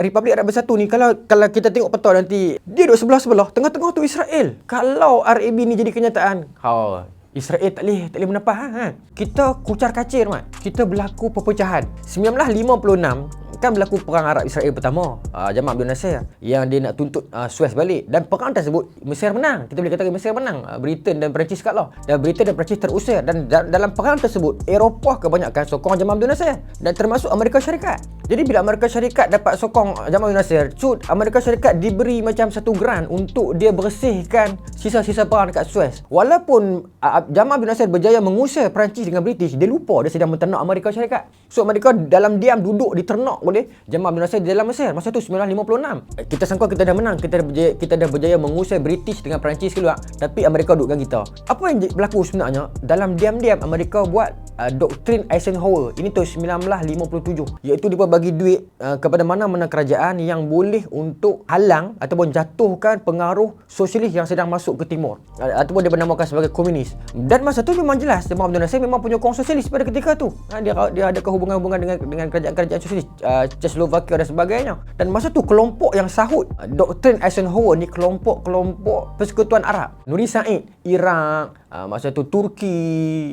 Republik Arab Bersatu ni kalau kalau kita tengok peta nanti dia duduk sebelah-sebelah tengah-tengah tu Israel. Kalau RAB ni jadi kenyataan, ha Israel tak boleh tak boleh menepah ha. Kita kucar kacir mat. Kita berlaku perpecahan. 1956 kan berlaku perang Arab Israel pertama uh, Jamal Abdul Nasir yang dia nak tuntut uh, Suez balik dan perang tersebut Mesir menang kita boleh katakan Mesir menang uh, Britain dan Perancis kalah dan Britain dan Perancis terusir dan da- dalam perang tersebut Eropah kebanyakan sokong Jamal Abdul Nasir dan termasuk Amerika Syarikat jadi bila Amerika Syarikat dapat sokong Jamal Nasir cut Amerika Syarikat diberi macam satu grant untuk dia bersihkan sisa-sisa perang dekat Suez. Walaupun uh, Jamal Abdul Nasir berjaya mengusir Perancis dengan British dia lupa dia sedang menternak Amerika Syarikat. So Amerika dalam diam duduk diternak oleh Jamal Abdul Nasir di dalam Mesir masa tu 1956 kita sangka kita dah menang kita dah berjaya, kita dah berjaya mengusir British dengan Perancis keluar tapi Amerika duduk dengan kita. Apa yang berlaku sebenarnya dalam diam-diam Amerika buat uh, doktrin Eisenhower ini tu 1957 iaitu dia bagi duit uh, kepada mana-mana kerajaan yang boleh untuk halang ataupun jatuhkan pengaruh sosialis yang sedang masuk ke timur. Uh, ataupun dia bernamakan sebagai komunis. Dan masa tu memang jelas Jamal Abdul Nasir memang penyokong sosialis pada ketika tu. Uh, dia dia ada hubungan-hubungan dengan dengan kerajaan-kerajaan sosialis uh, Czechoslovakia dan sebagainya. Dan masa tu kelompok yang sahut uh, doktrin Eisenhower ni kelompok-kelompok persekutuan Arab. Nuri Said Iraq uh, masa tu Turki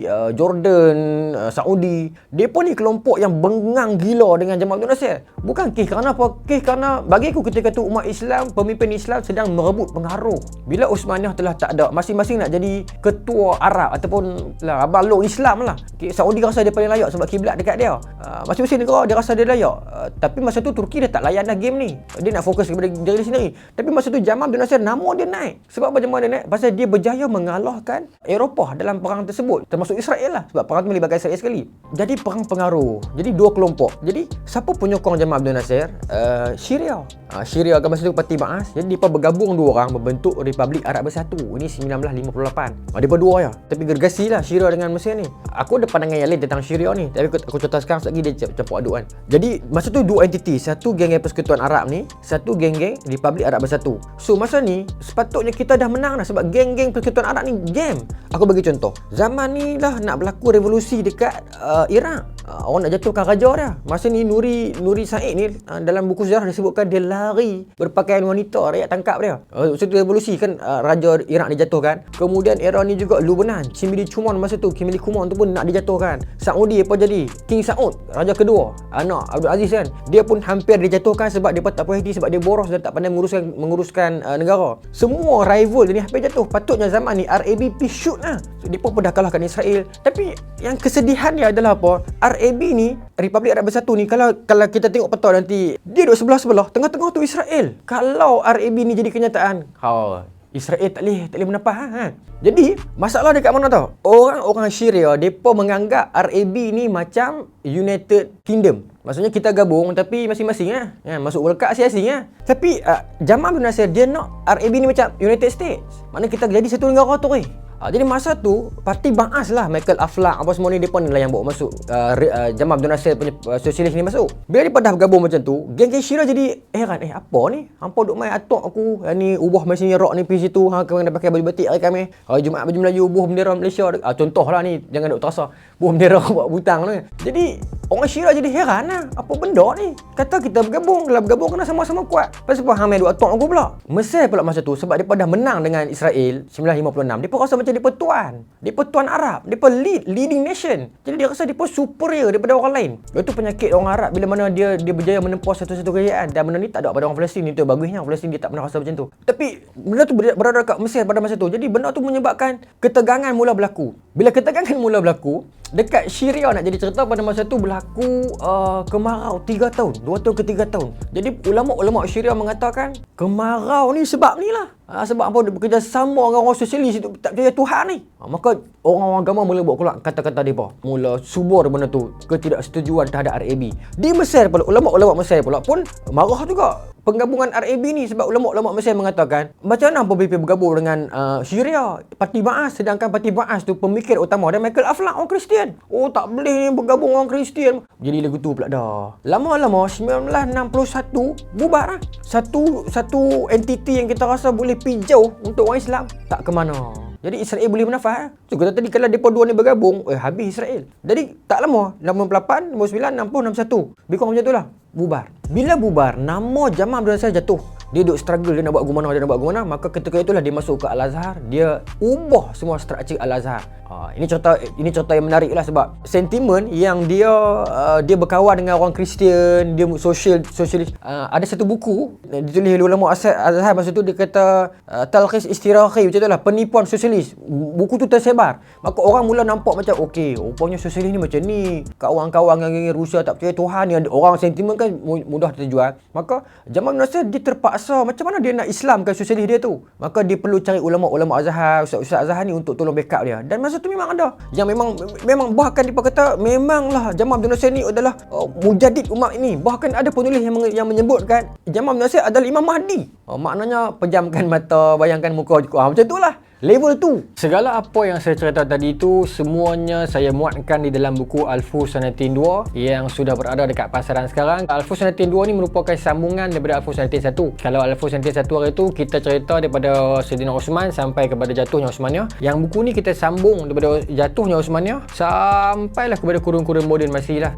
uh, Jordan uh, Saudi depa ni kelompok yang bengang gila dengan Jamal Abdul Nasir bukan kih kerana apa kih kerana bagi aku ketika tu umat Islam pemimpin Islam sedang merebut pengaruh. Bila Uthmaniyah telah tak ada masing-masing nak jadi ketua Arab ataupun lah abang long Islam lah. Okay, Saudi rasa dia paling layak sebab kiblat dekat dia. Uh, masing-masing negara dia rasa dia layak. Uh, tapi masa tu Turki dah tak layan dah game ni. Dia nak fokus kepada diri sendiri. Tapi masa tu Jamal Abdul Nasir nama dia naik. Sebab apa Jamal dia naik? Pasal dia berjaya mengalahkan Eropah dalam perang tersebut. Termasuk Israel lah sebab perang tu melibatkan Israel sekali. Jadi perang pengaruh. Jadi dua kelompok. Jadi siapa penyokong Jamal Abdul Nasir? Uh, Syria. Uh, Syria kan masa tu parti Ba'as jadi mereka bergabung dua orang membentuk Republik Arab Bersatu. Ini 1958 uh, dia berdua ya. Tapi gergasi lah Syria dengan Mesir ni. Aku ada pandangan yang lain tentang Syria ni. Tapi aku, aku contoh sekarang lagi dia campur aduk kan. Jadi masa tu dua entiti satu geng-geng persekutuan Arab ni satu geng-geng Republik Arab Bersatu. So masa ni sepatutnya kita dah menang dah sebab geng-geng persekutuan Arab ni game Aku bagi contoh. Zaman ni lah nak berlaku revolusi dekat uh, Iraq. Uh, orang nak jatuhkan raja dia. Masa ni Nuri Nuri Said ni uh, dalam buku sejarah disebutkan dia lari berpakaian wanita rakyat tangkap dia. Masa tu revolusi kan uh, raja Iraq dijatuhkan. Kemudian era ni juga Lubnan, Chimili Chumon masa tu Chimili Chumon tu pun nak dijatuhkan. Saudi apa jadi? King Saud, raja kedua, anak Abdul Aziz kan. Dia pun hampir dijatuhkan sebab dia tak puas hati sebab dia boros dan tak pandai menguruskan menguruskan uh, negara. Semua rival dia ni hampir jatuh. Patutnya zaman ni RABP shoot lah. So, dia pun dah kalahkan Israel. Tapi yang kesedihan dia adalah apa? RAB ni, Republik Arab Bersatu ni, kalau kalau kita tengok peta nanti, dia duduk sebelah-sebelah. Tengah-tengah tu Israel. Kalau RAB ni jadi kenyataan, ha, Israel tak boleh, tak boleh menepah. Ha? Jadi, masalah dekat mana tau? Orang-orang Syria, mereka menganggap RAB ni macam United Kingdom. Maksudnya kita gabung tapi masing-masing lah. Ya, masuk World Cup asing-asing lah. Tapi uh, Jamal bin Nasir, dia nak RAB ni macam United States. Mana kita jadi satu negara tu eh. Uh, jadi masa tu parti Baas lah Michael Aflaq apa semua ni depa ni lah yang bawa masuk uh, uh, Jamal Abdul Nasir punya uh, sosialis ni masuk. Bila depa dah bergabung macam tu, geng-geng Syria jadi heran eh apa ni? Hampa duk main atok aku. Yang ni ubah mesin rock ni pergi situ ha kau dah pakai baju batik hari kami. Hari Jumaat baju Melayu buh bendera Malaysia. Uh, contohlah ni jangan duk terasa buh bendera buat butang tu. Jadi orang Syria jadi heran lah. Apa benda ni? Kata kita bergabung, kalau bergabung kena sama-sama kuat. Pasal apa hang main duk atok aku pula? Mesir pula masa tu sebab depa dah menang dengan Israel 1956. Depa rasa macam depa tuan. Depa tuan Arab. Depa lead leading nation. Jadi dia rasa depa superior daripada orang lain. Itu penyakit orang Arab bila mana dia dia berjaya menempuh satu-satu kerajaan dan benda ni tak ada pada orang Palestin itu bagusnya orang Palestin dia tak pernah rasa macam tu. Tapi benda tu berada dekat Mesir pada masa tu. Jadi benda tu menyebabkan ketegangan mula berlaku. Bila ketegangan mula berlaku, dekat Syria nak jadi cerita pada masa tu berlaku uh, kemarau. 3 tahun. 2 tahun ke 3 tahun. Jadi ulama-ulama Syria mengatakan kemarau ni sebab ni lah. Ha, sebab apa? Dia bekerjasama dengan orang sosialis itu. Tak percaya Tuhan ni. Ha, maka orang-orang agama mula buat keluar kata-kata mereka. Mula subur benda tu. Ketidaksetujuan terhadap RAB. Di Mesir pula, ulama-ulama Mesir pula pun marah juga penggabungan RAB ni sebab ulama-ulama Mesir mengatakan macam mana PBB bergabung dengan uh, Syria, Parti Baas sedangkan Parti Baas tu pemikir utama dan Michael Aflaq orang Kristian. Oh tak boleh ni bergabung orang Kristian. Jadi lagu tu pula dah. Lama-lama 1961 bubar lah. Satu satu entiti yang kita rasa boleh pergi untuk orang Islam tak ke mana. Jadi Israel boleh bernafas. So kata tadi kalau depa dua ni bergabung, eh habis Israel. Jadi tak lama 88, 59, 60, 61. Lebih kurang macam tu lah. Bubar. Bila bubar, nama Jamal Abdul Nasir jatuh. Dia duk struggle dia nak buat gimana dia nak buat gimana maka ketika itulah dia masuk ke Al-Azhar dia ubah semua struktur Al-Azhar Ha, ini contoh ini contoh yang menarik lah sebab sentimen yang dia uh, dia berkawan dengan orang Kristian, dia social sosialis. Uh, ada satu buku ditulis oleh ulama Azhar masa tu dia kata uh, talqis istirahi macam itulah penipuan sosialis. Buku tu tersebar. Maka orang mula nampak macam okey, rupanya sosialis ni macam ni. Kawan-kawan yang Rusia tak percaya Tuhan ni orang sentimen kan mudah terjual. Maka zaman Nasir dia terpaksa macam mana dia nak Islamkan sosialis dia tu. Maka dia perlu cari ulama-ulama Azhar, ustaz-ustaz Azhar ni untuk tolong backup dia. Dan masa tu memang ada. Yang memang memang bahkan dia kata memanglah Jamal bin Nasir ni adalah uh, mujadid umat ini. Bahkan ada penulis yang yang menyebutkan Jamal bin Nasir adalah Imam Mahdi. Uh, maknanya pejamkan mata bayangkan muka. Uh, macam itulah Level tu. Segala apa yang saya cerita tadi itu semuanya saya muatkan di dalam buku Alfus 192 yang sudah berada dekat pasaran sekarang. Alfus 192 ni merupakan sambungan daripada Alfus 191. Kalau Alfus 191 hari itu kita cerita daripada Sayyidina Osman sampai kepada jatuhnya Osmaniyah. Yang buku ni kita sambung daripada jatuhnya Osmaniyah sampailah kepada kurun-kurun moden masih lah.